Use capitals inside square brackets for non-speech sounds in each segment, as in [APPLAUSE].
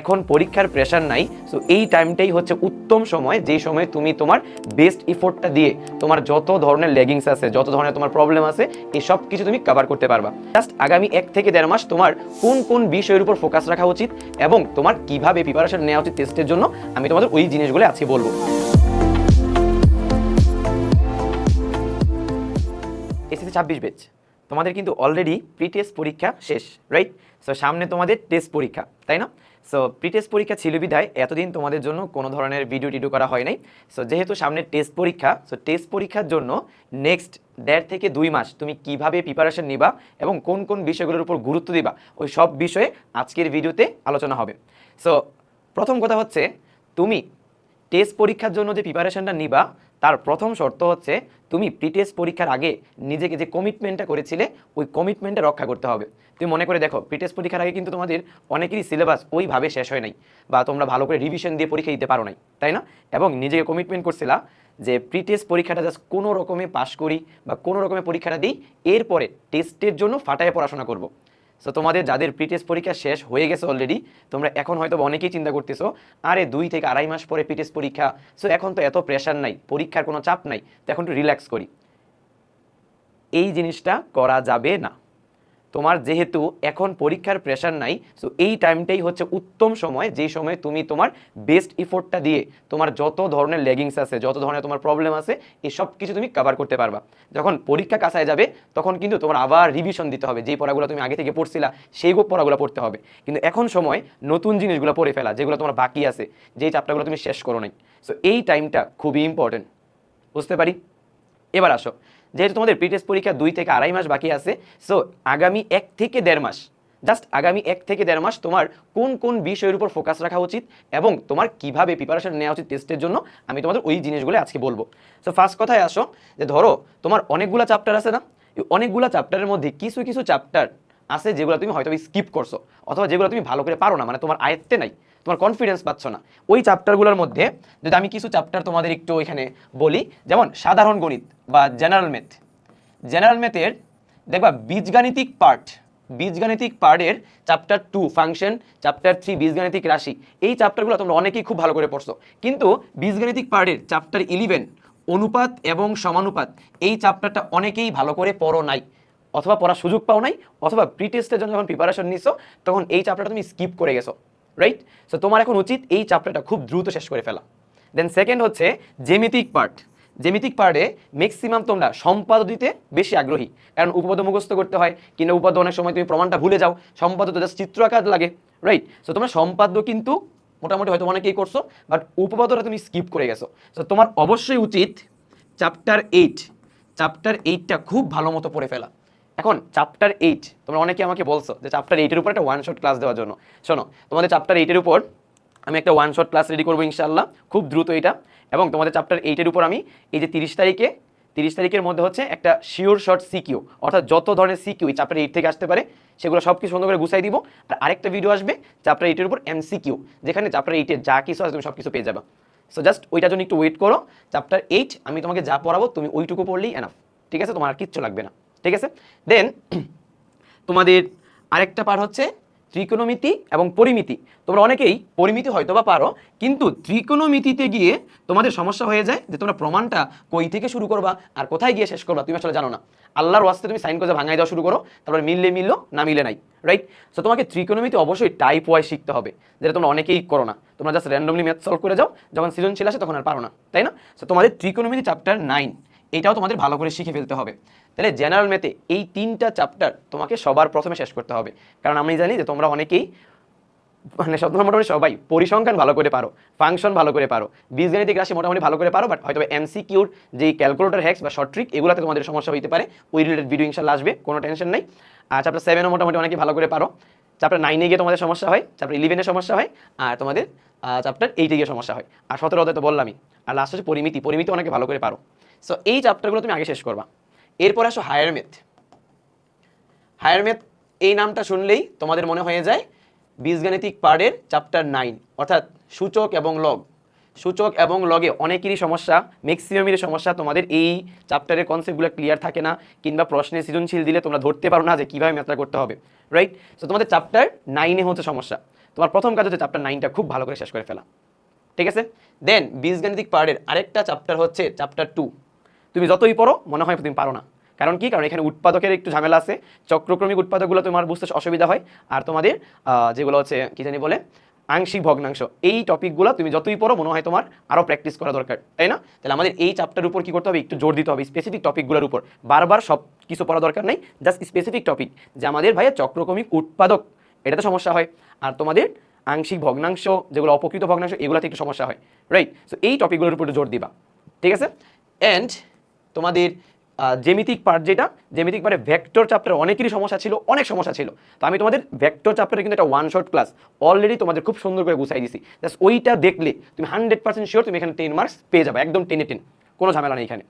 এখন পরীক্ষার প্রেশার নাই সো এই টাইমটাই হচ্ছে উত্তম সময় যেই সময় তুমি তোমার বেস্ট ইফোর্টটা দিয়ে তোমার যত ধরনের লেগিংস আছে, যত ধরনের তোমার প্রবলেম আছে, এই সব কিছু তুমি কভার করতে পারবা। জাস্ট আগামী এক থেকে দেড় মাস তোমার কোন কোন বিষয়ের উপর ফোকাস রাখা উচিত এবং তোমার কীভাবে প্রিপারেশন নেওয়া উচিত টেস্টের জন্য আমি তোমাদের ওই জিনিসগুলো আজকে বলব। এসএসসি ছাব্বিশ বেচ তোমাদের কিন্তু অলরেডি প্রি টেস্ট পরীক্ষা শেষ রাইট সো সামনে তোমাদের টেস্ট পরীক্ষা, তাই না? সো প্রি টেস্ট পরীক্ষা ছিল বিধায় এতদিন তোমাদের জন্য কোনো ধরনের ভিডিও টিডিও করা হয় নাই। সো যেহেতু সামনে টেস্ট পরীক্ষা সো টেস্ট পরীক্ষার জন্য নেক্সট দেড় থেকে দুই মাস তুমি কীভাবে প্রিপারেশন নিবা এবং কোন কোন বিষয়গুলোর উপর গুরুত্ব দিবা, ওই সব বিষয়ে আজকের ভিডিওতে আলোচনা হবে। সো প্রথম কথা হচ্ছে, তুমি টেস্ট পরীক্ষার জন্য যে প্রিপারেশনটা নিবা, তার প্রথম শর্ত হচ্ছে তুমি প্রি টেস্ট পরীক্ষার আগে নিজেকে যে কমিটমেন্টটা করেছিলে, ওই কমিটমেন্টটা রক্ষা করতে হবে। তুমি মনে করে দেখো প্রি টেস্ট পরীক্ষার আগে কিন্তু তোমাদের অনেকেরই সিলেবাস ওইভাবে শেষ হয় নাই বা তোমরা ভালো করে রিভিশন দিয়ে পরীক্ষা দিতে পারো নাই, তাই না? এবং নিজেকে কমিটমেন্ট করছিলা যে প্রি টেস্ট পরীক্ষাটা জাস্ট কোনো রকমে পাশ করি বা কোনো রকমে পরীক্ষাটা দিই, এরপরে টেস্টের জন্য ফাটায় পড়াশোনা করব। সো তোমাদের যাদের প্রিটেস্ট পরীক্ষা শেষ হয়ে গেছে অলরেডি তোমরা এখন হয়তো অনেকেই চিন্তা করতেছো, আরে দুই থেকে আড়াই মাস পরে প্রিটেস্ট পরীক্ষা। সো এখন তো এত প্রেশার নাই, পরীক্ষার কোনো চাপ নাই, তো এখন একটু রিল্যাক্স করি। এই জিনিসটা করা যাবে না। তোমার যেহেতু এখন পরীক্ষার প্রেশার নাই সো এই টাইমটাই হচ্ছে উত্তম সময়, যেই সময় তুমি তোমার বেস্ট ইফোর্টটা দিয়ে তোমার যত ধরনের লেগিংস আছে, যত ধরনের তোমার প্রবলেম আছে, এই সব কিছু তুমি কভার করতে পারবা। যখন পরীক্ষা কাছায় যাবে, তখন কিন্তু তোমার আবার রিভিশন দিতে হবে। যেই পড়াগুলো তুমি আগে থেকে পড়ছিলা, সেই পড়াগুলো পড়তে হবে। কিন্তু এখন সময় নতুন জিনিসগুলো পড়ে ফেলা, যেগুলো তোমার বাকি আছে, যেই চাপটাগুলো তুমি শেষ করো নাই। সো এই টাইমটা খুবই ইম্পর্টেন্ট বুঝতে পারি? এবার আসো। যেহেতু তোমাদের প্রি টেস্ট পরীক্ষা দুই থেকে আড়াই মাস বাকি আছে সো আগামী এক থেকে দেড় মাস জাস্ট আগামী এক থেকে দেড় মাস তোমার কোন কোন বিষয়ের উপর ফোকাস রাখা উচিত এবং তোমার কীভাবে প্রিপারেশন নেওয়া উচিত টেস্টের জন্য আমি তোমাদের ওই জিনিসগুলো আজকে বলব। সো ফার্স্ট কথায় আসো যে ধরো তোমার অনেকগুলো চ্যাপ্টার আছে না? অনেকগুলো চ্যাপ্টারের মধ্যে কিছু কিছু চ্যাপ্টার আছে যেগুলো তুমি হয়তো স্কিপ করছ, অথবা যেগুলো তুমি ভালো করে পারো না মানে তোমার আয়ত্তে নাই। তোমার কনফিডেন্স পাচ্ছ না। ওই চ্যাপ্টারগুলোর মধ্যে যদি আমি কিছু চ্যাপ্টার তোমাদের একটু এখানে বলি, যেমন সাধারণ গণিত বা জেনারেল ম্যাথ জেনারেল ম্যাথের দেখবা বীজগাণিতিক পার্ট বীজগাণিতিক পার্টের chapter two function chapter three বীজগাণিতিক রাশি, এই চ্যাপ্টারগুলো তোমরা অনেকেই খুব ভালো করে পড়ছো। কিন্তু বীজগাণিতিক পার্টের চ্যাপ্টার ইলেভেন অনুপাত এবং সমানুপাত, এই চ্যাপ্টারটা অনেকেই ভালো করে পড়ো নাই। অথবা পড়ার সুযোগ পাও নাই, অথবা প্রি টেস্টের জন্য যখন প্রিপারেশন নিছো, তখন এই চ্যাপ্টারটা তুমি স্কিপ করে গেছো। রাইট সো তোমার এখন উচিত এই চ্যাপ্টারটা খুব দ্রুত শেষ করে ফেলা। দেন সেকেন্ড হচ্ছে জেমিতিক পার্ট জেমিতিক পার্টে ম্যাক্সিমাম তোমরা সম্পাদ দিতে বেশি আগ্রহী। কারণ উপপাদ্য মুখস্থ করতে হয়, কিংবা উপপাদ্য অনেক সময় তুমি প্রমাণটা ভুলে যাও, সম্পাদ্য তো জাস্ট চিত্র আঁকা লাগে রাইট সো তোমরা সম্পাদ্য কিন্তু মোটামুটি হয়তো অনেকেই করছ বাট উপপাদ্যটা তুমি স্কিপ করে গেছো। সো তোমার অবশ্যই উচিত চ্যাপ্টার এইট চ্যাপ্টার এইটটা খুব ভালো মতো পড়ে ফেলা। এখন চ্যাপ্টার এইট তোমরা অনেকে আমাকে বলছো যে চ্যাপ্টার এইটের উপর একটা ওয়ান শট ক্লাস দেওয়ার জন্য। শোনো, তোমাদের চ্যাপ্টার এইটের উপর আমি একটা ওয়ান শট ক্লাস রেডি করব ইনশাল্লাহ খুব দ্রুত এটা। এবং তোমাদের চ্যাপ্টার এইটের উপর আমি এই যে তিরিশ তারিখে, তিরিশ তারিখের মধ্যে হচ্ছে একটা শিওর শর্ট সিকিউ অর্থাৎ যত ধরনের সিকিউ চ্যাপ্টার এইট থেকে আসতে পারে, সেগুলো সব কিছু সুন্দর করে গুছাই দিব। আর আরেকটা ভিডিও আসবে চ্যাপ্টার এইটের উপর এম এমসিকিউ যেখানে চ্যাপ্টার এইটের যা কিছু আছে তুমি সব কিছু পেয়ে যাবে। সো জাস্ট ওইটার জন্য একটু ওয়েট করো। চ্যাপ্টার এইট আমি তোমাকে যা পড়াবো তুমি ওইটুকু পড়লেই এনাফ ঠিক আছে? তোমার আর কিচ্ছু লাগবে না। ঠিক আছে? দেন তোমাদের আরেকটা পার হচ্ছে ত্রিকোণমিতি এবং পরিমিতি। তোমরা অনেকেই পরিমিতি হয়তো বা পারো, কিন্তু ত্রিকোণমিতিতে গিয়ে তোমাদের সমস্যা হয়ে যায় যে তোমরা প্রমাণটা কই থেকে শুরু করবা আর কোথায় গিয়ে শেষ করবা, তুমি আসলে জানো না। আল্লাহর ওয়াস্তে তুমি সাইন করে ভাঙাই দেওয়া শুরু করো, তারপরে মিললে মিললো, না মিলে নাই রাইট সো তোমাকে ত্রিকোণমিতি অবশ্যই টাইপ ওয়াই শিখতে হবে, যেটা তোমরা অনেকেই করো না। তোমরা জাস্ট র্যান্ডমলি ম্যাথ সলভ করে যাও, যখন সৃজনশীল আসে তখন আর পারো না, তাই না? সো তোমাদের ত্রিকোণমিতি চ্যাপ্টার নাইন এটাও তোমাদের ভালো করে শিখে ফেলতে হবে। তাহলে জেনারেল ম্যাথে এই তিনটা চ্যাপ্টার তোমাকে সবার প্রথমে শেষ করতে হবে। কারণ আমি জানি যে তোমরা অনেকেই মানে সব মোটামুটি সবাই পরিসংখ্যান ভালো করে পারো ফাংশন ভালো করে পারো, বীজগাণিতিক রাশি মোটামুটি ভালো করে পারো বাট হয়তো এমসিকিউর যে ক্যালকুলেটর হ্যাক্স বা শর্ট ট্রিক এগুলোতে তোমাদের সমস্যা হতে পারে। ওই রিলেটেড ভিডিও ইনশাল্লাহ আসবে, কোনো টেনশন নেই। আর চ্যাপ্টার সেভেনও মোটামুটি অনেকে ভালো করে পারো। চ্যাপ্টার নাইনে গিয়ে তোমাদের সমস্যা হয় চ্যাপ্টার ইলেভেনে সমস্যা হয়, আর তোমাদের চ্যাপ্টার এইটে গিয়ে সমস্যা হয়। আর সতেরো তো বললামই, আর লাস্ট হচ্ছে পরিমিতি পরিমিতি অনেকে ভালো করে পারো। সো এই চ্যাপ্টারগুলো তুমি আগে শেষ করবা। এরপর আসো হায়ার মেথ হায়ার মেথ এই নামটা শুনলেই তোমাদের মনে হয়ে যায়, বীজগাণিতিক পার্টের চ্যাপ্টার নাইন অর্থাৎ সূচক এবং লগ সূচক এবং লগে অনেকেরই সমস্যা ম্যাক্সিমামেরই সমস্যা, তোমাদের এই চ্যাপ্টারের কনসেপ্টগুলো ক্লিয়ার থাকে না, কিংবা প্রশ্নের সৃজনশীল দিলে তোমরা ধরতে পারো না যে কীভাবে ম্যাথটা করতে হবে রাইট সো তোমাদের চ্যাপ্টার নাইনে হচ্ছে সমস্যা। তোমার প্রথম কাজ হচ্ছে চ্যাপ্টার নাইনটা খুব ভালো করে শেষ করে ফেলা। ঠিক আছে? দেন বীজগাণিতিক পার্টের আরেকটা চ্যাপ্টার হচ্ছে চ্যাপ্টার টু তুমি যতই পড়ো, মনে হয় তুমি পারো না। কারণ কি? কারণ এখানে উৎপাদকের একটু ঝামেলা আছে। চক্রক্রমিক উৎপাদকগুলো তোমার বুঝতে অসুবিধা হয়। আর তোমাদের যেগুলো হচ্ছে, কি জানি বলে, আংশিক ভগ্নাংশ, এই টপিকগুলো তুমি যতই পড়ো, মনে হয় তোমার আরও প্র্যাকটিস করা দরকার, তাই না? তাহলে আমাদের এই চ্যাপ্টার উপর কি করতে হবে? একটু জোর দিতে হবে স্পেসিফিক টপিকগুলোর উপর। বারবার সব কিছু পড়া দরকার নেই জাস্ট স্পেসিফিক টপিক যে আমাদের ভাইয়া চক্রক্রমিক উৎপাদক এটাতে সমস্যা হয়। আর তোমাদের আংশিক ভগ্নাংশ, যেগুলো অপকৃত ভগ্নাংশ, এগুলোতে একটু সমস্যা হয় রাইট সো এই টপিকগুলোর উপর জোর দিবা, ঠিক আছে? অ্যান্ড তোমাদের জেমিতিক পার্ট যেটা জেমিতিক পার্টে ভেক্টর চ্যাপ্টারে অনেকেরই সমস্যা ছিল, অনেক সমস্যা ছিল। তো আমি তোমাদের ভেক্টর চ্যাপ্টারে কিন্তু একটা ওয়ান শর্ট ক্লাস অলরেডি তোমাদের খুব সুন্দর করে গুছাই দিছি। জাস্ট ওইটা দেখলে তুমি হান্ড্রেড পার্সেন্ট শিওর তুমি এখানে টেন মার্কস পেয়ে যাবে, একদম টেনে টেন কোনো ঝামেলা নেই এখানে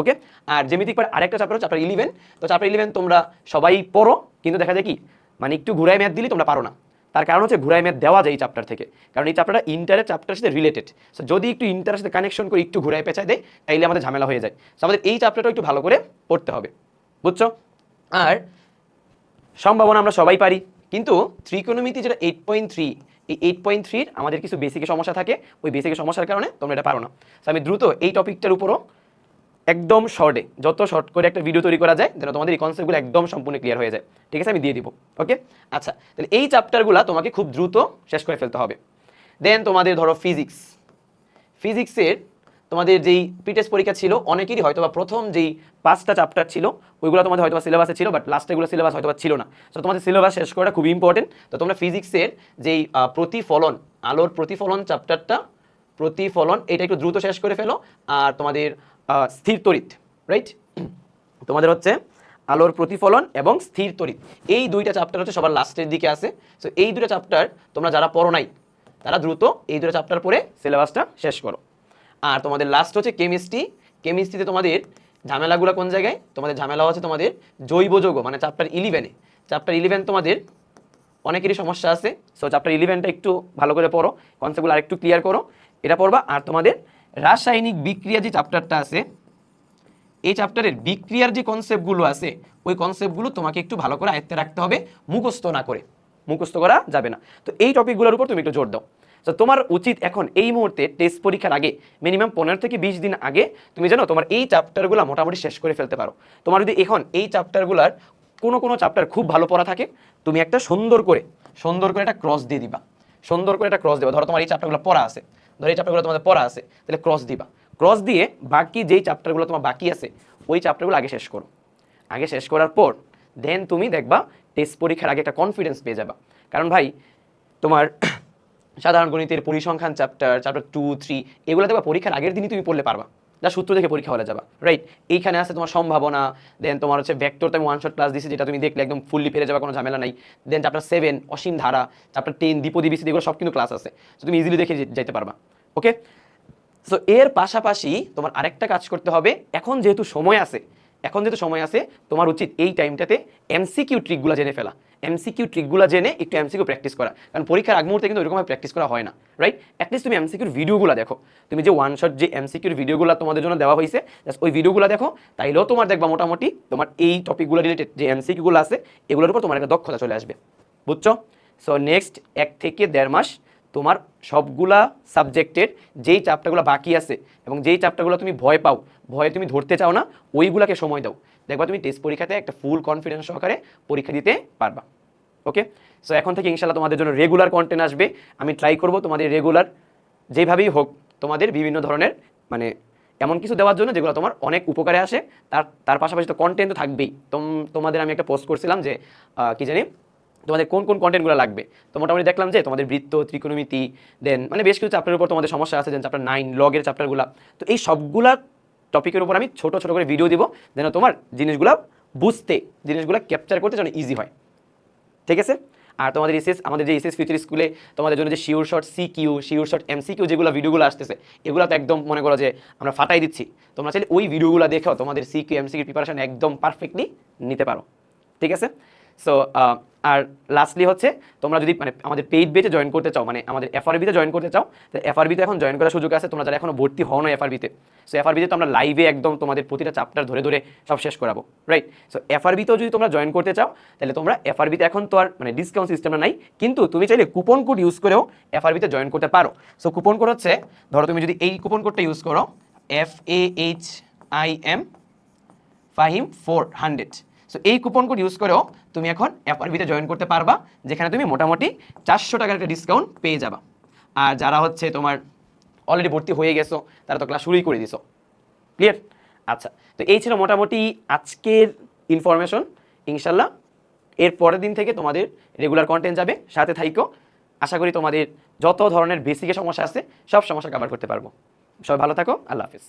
ওকে আর জেমিতিক পার্ট আরেকটা চ্যাপ্টার চ্যাপ্টার ইলেভেন তো চ্যাপ্টার ইলেভেন তোমরা সবাই পড়ো, কিন্তু দেখা যায় কি মানে একটু ঘুরায় ম্যাথ দিলে তোমরা পারো না। তার কারণ হচ্ছে ঘুরায় ম্যাথ দেওয়া যায় এই চ্যাপ্টার থেকে। কারণ এই চ্যাপ্টারটা ইন্টারের চ্যাপ্টারের সাথে রিলেটেড সো যদি একটু ইন্টারের সাথে কানেকশন করে, একটু ঘুরায় পেঁচায় দেয় তাইলে আমাদের ঝামেলা হয়ে যায়। সো আমাদের এই চ্যাপ্টারটা একটু ভালো করে পড়তে হবে। বুঝছ? আর সম্ভাবনা আমরা সবাই পারি। কিন্তু ত্রিকোণমিতি যেটা এইট পয়েন্ট থ্রি এই এইট পয়েন্ট থ্রির আমাদের কিছু বেসিকের সমস্যা থাকে। ওই বেসিকের সমস্যার কারণে তোমরা এটা পারো না। সো আমি দ্রুত এই টপিকটার উপরও একদম শর্টে যত শর্ট করে একটা ভিডিও তৈরি করা যায়, যেন তোমাদের এই কনসেপ্টগুলো একদম সম্পূর্ণ ক্লিয়ার হয়ে যায়। ঠিক আছে? আমি দিয়ে দিব। ওকে আচ্ছা তাহলে এই চ্যাপ্টারগুলো তোমাকে খুব দ্রুত শেষ করে ফেলতে হবে। দেন তোমাদের ধরো ফিজিক্স ফিজিক্সের তোমাদের যেই পিটেস্ট পরীক্ষা ছিল, অনেকেরই হয়তো বা প্রথম যেই পাঁচটা চ্যাপ্টার ছিল, ওইগুলো তোমাদের হয়তো সিলেবাসে ছিল বাট লাস্টেগুলো সিলেবাস হয়তো ছিল না। তো তোমাদের সিলেবাস শেষ করাটা খুবই ইম্পর্টেন্ট তো তোমরা ফিজিক্সের যেই প্রতিফলন, আলোর প্রতিফলন চ্যাপ্টারটা প্রতিফলন, এটা একটু দ্রুত শেষ করে ফেলো। আর তোমাদের স্থির তড়িৎ রাইট তোমাদের হচ্ছে আলোর প্রতিফলন এবং স্থির তড়িৎ। এই দুইটা চ্যাপ্টার হচ্ছে সবার লাস্টের দিকে আছে। সো এই দুটো চ্যাপ্টার তোমরা যারা পড়ো নাই, তারা দ্রুত এই দুটো চ্যাপ্টার পড়ে সিলেবাসটা শেষ করো। আর তোমাদের লাস্ট হচ্ছে কেমিস্ট্রি কেমিস্ট্রিতে তোমাদের ঝামেলাগুলো কোন জায়গায়? তোমাদের ঝামেলা হচ্ছে তোমাদের জৈব যৌগ মানে চ্যাপ্টার ইলেভেনে চ্যাপ্টার ইলেভেন তোমাদের অনেকেরই সমস্যা আছে। সো চ্যাপ্টার ইলেভেনটা একটু ভালো করে পড়ো। কনসেপ্টগুলো আরেকটু ক্লিয়ার করো। এটা পড়বা। আর তোমাদের রাসায়নিক বিক্রিয়া যে চ্যাপ্টারটা আছে, এই চ্যাপ্টারের বিক্রিয়ার যে কনসেপ্টগুলো আছে, ওই কনসেপ্টগুলো তোমাকে একটু ভালো করে আয়ত্তে রাখতে হবে, মুখস্থ না করে। মুখস্থ করা যাবে না। তো এই টপিকগুলোর উপর তুমি একটু জোর দাও। তো তোমার উচিত এখন এই মুহূর্তে টেস্ট পরীক্ষার আগে মিনিমাম পনেরো থেকে বিশ দিন আগে, তুমি জানো তোমার এই চ্যাপ্টারগুলো মোটামুটি শেষ করে ফেলতে পারো। তোমার যদি এখন এই চ্যাপ্টারগুলোর কোনো কোনো চ্যাপ্টার খুব ভালো পড়া থাকে, তুমি একটা সুন্দর করে সুন্দর করে একটা ক্রস দিয়ে দিবা। সুন্দর করে একটা ক্রস দেবা। ধরো তোমার এই চ্যাপ্টারগুলো পড়া আছে। ধরো এই চ্যাপ্টারগুলো তোমাদের পড়া আছে, তাহলে ক্রস দিবা। ক্রস দিয়ে বাকি যেই চ্যাপ্টারগুলো তোমার বাকি আছে, ওই চ্যাপ্টারগুলো আগে শেষ করো। আগে শেষ করার পর দেন তুমি দেখবা টেস্ট পরীক্ষার আগে একটা কনফিডেন্স পেয়ে যাবা। কারণ ভাই, তোমার [COUGHS] সাধারণ গণিতের পরিসংখ্যান চ্যাপ্টার চ্যাপ্টার টু থ্রি এগুলো দেখবা পরীক্ষার আগের দিনই তুমি পড়লে পারবা। যা সূত্র দেখে পরীক্ষা হলে যাবা রাইট এইখানে আছে তোমার সম্ভাবনা দেন তোমার হচ্ছে ভেক্টর আমি ওয়ান শট ক্লাস দিছি, যেটা তুমি দেখলে একদম ফুললি পেরে যাবা, কোনো ঝামেলা নাই। দেন চ্যাপ্টার সেভেন অসীম ধারা চ্যাপ্টার টেন দ্বিপদী বিসি এগুলো সব কিন্তু ক্লাস আছে। তুমি ইজিলি দেখে যেতে পারবা। ওকে সো এর পাশাপাশি তোমার আরেকটা কাজ করতে হবে। এখন যেহেতু সময় আছে, এখন যেহেতু সময় আছে, তোমার উচিত এই টাইমটাতে এমসিকিউ ট্রিকগুলো জেনে ফেলা। এমসিকিউ ট্রিকগুলো জেনে একটু এমসিকিউ প্র্যাকটিস করা। কারণ পরীক্ষার আগ মুহূর্তে কিন্তু ওইরকমভাবে প্র্যাকটিস করা হয় না রাইট অ্যাটলিস্ট তুমি এমসিকিউর ভিডিওগুলো দেখো। তুমি যে ওয়ান শট যে এমসিকিউর ভিডিওগুলো তোমাদের জন্য দেওয়া হয়েছে জাস্ট ওই ভিডিওগুলো দেখো, তাইলেও তোমার দেখবা মোটামুটি তোমার এই টপিকগুলো রিলেটেড যে এমসিকিউগুলো আছে, এগুলোর উপর তোমার একটা দক্ষতা চলে আসবে। বুঝছ? সো নেক্সট এক থেকে দেড় মাস তোমার সবগুলা সাবজেক্টের যেই চাপটাগুলো বাকি আছে এবং যেই চাপটাগুলো তুমি ভয় পাও, ভয়ে তুমি ধরতে চাও না, ওইগুলাকে সময় দাও। দেখবা তুমি টেস্ট পরীক্ষাতে একটা ফুল কনফিডেন্স সহকারে পরীক্ষা দিতে পারবা। ওকে সো এখন থেকে ইনশাল্লাহ তোমাদের জন্য রেগুলার কন্টেন্ট আসবে। আমি ট্রাই করব তোমাদের রেগুলার যেভাবেই হোক, তোমাদের বিভিন্ন ধরনের মানে এমন কিছু দেওয়ার জন্য যেগুলো তোমার অনেক উপকারে আসে। তার তার পাশাপাশি তো কন্টেন্ট তো থাকবেই। তোম, তোমাদের আমি একটা পোস্ট করছিলাম যে কি জানি? তোমাদের কোন কোন কন্টেন্টগুলো লাগবে? তো মোটামুটি দেখলাম যে তোমাদের বৃত্ত, ত্রিকোণমিতি দেন মানে বেশ কিছু চ্যাপ্টারের উপর তোমাদের সমস্যা আছে দেন চ্যাপ্টার নাইন লগের চ্যাপ্টারগুলো তো এই সবগুলা টপিকের উপর আমি ছোট ছোট করে ভিডিও দিব, যেন তোমার জিনিসগুলো বুঝতে, জিনিসগুলো ক্যাপচার করতে যেন ইজি হয়। ঠিক আছে? আর তোমাদের এসএস, আমাদের যে এসএস ফিউচার স্কুলে তোমাদের জন্য যে sure short C Q sure short M C Q যেগুলো ভিডিওগুলো আসতেছে, এগুলো তো একদম মনে করো যে আমরা ফাটাই দিচ্ছি। তোমরা চাইলে ওই ভিডিওগুলো দেখো তোমাদের C Q M C Q preparation একদম পারফেক্টলি নিতে পারো। ঠিক আছে? সো আর লাস্টলি হচ্ছে, তোমরা যদি মানে আমাদের পেইড বেচে জয়েন করতে চাও মানে আমাদের এফআরবিতে জয়েন করতে চাও, তো এফআরবিতে এখন জয়েন করার সুযোগ আছে, তোমরা যারা এখনও ভর্তি হও না এফআরবিতে সো এফআরবিতে তো। আমরা লাইভে একদম তোমাদের প্রতিটা চ্যাপ্টার ধরে ধরে সব শেষ করাবো রাইট সো এফআরবিতেও যদি তোমরা জয়েন করতে চাও, তাহলে তোমরা এফআরবিতে এখন তো আর মানে ডিসকাউন্ট সিস্টেমটা নাই, কিন্তু তুমি চাইলে কুপন কোড ইউজ করেও এফআরবিতে জয়েন করতে পারো। সো কুপন কোড হচ্ছে, ধরো তুমি যদি এই কুপন কোডটা ইউজ করো F A H I M Fahim four hundred so এই কুপন কোড ইউজ করেও তুমি এখন এফআরবিতে জয়েন করতে পারবা, যেখানে তুমি মোটামুটি চারশো টাকার একটা ডিসকাউন্ট পেয়ে যাবা। আর যারা হচ্ছে তোমার অলরেডি ভর্তি হয়ে গেছো, তারা তো ক্লাস শুরুই করে দিছো। ক্লিয়ার আচ্ছা তো এই ছিল মোটামুটি আজকের ইনফরমেশন ইনশাল্লাহ, এর পরের দিন থেকে তোমাদের রেগুলার কন্টেন্ট যাবে। সাথে থাইকো। আশা করি তোমাদের যত ধরনের বেসিকের সমস্যা আছে, সব সমস্যা কভার করতে পারব। সবাই ভালো থাকো। আল্লাহ হাফিজ।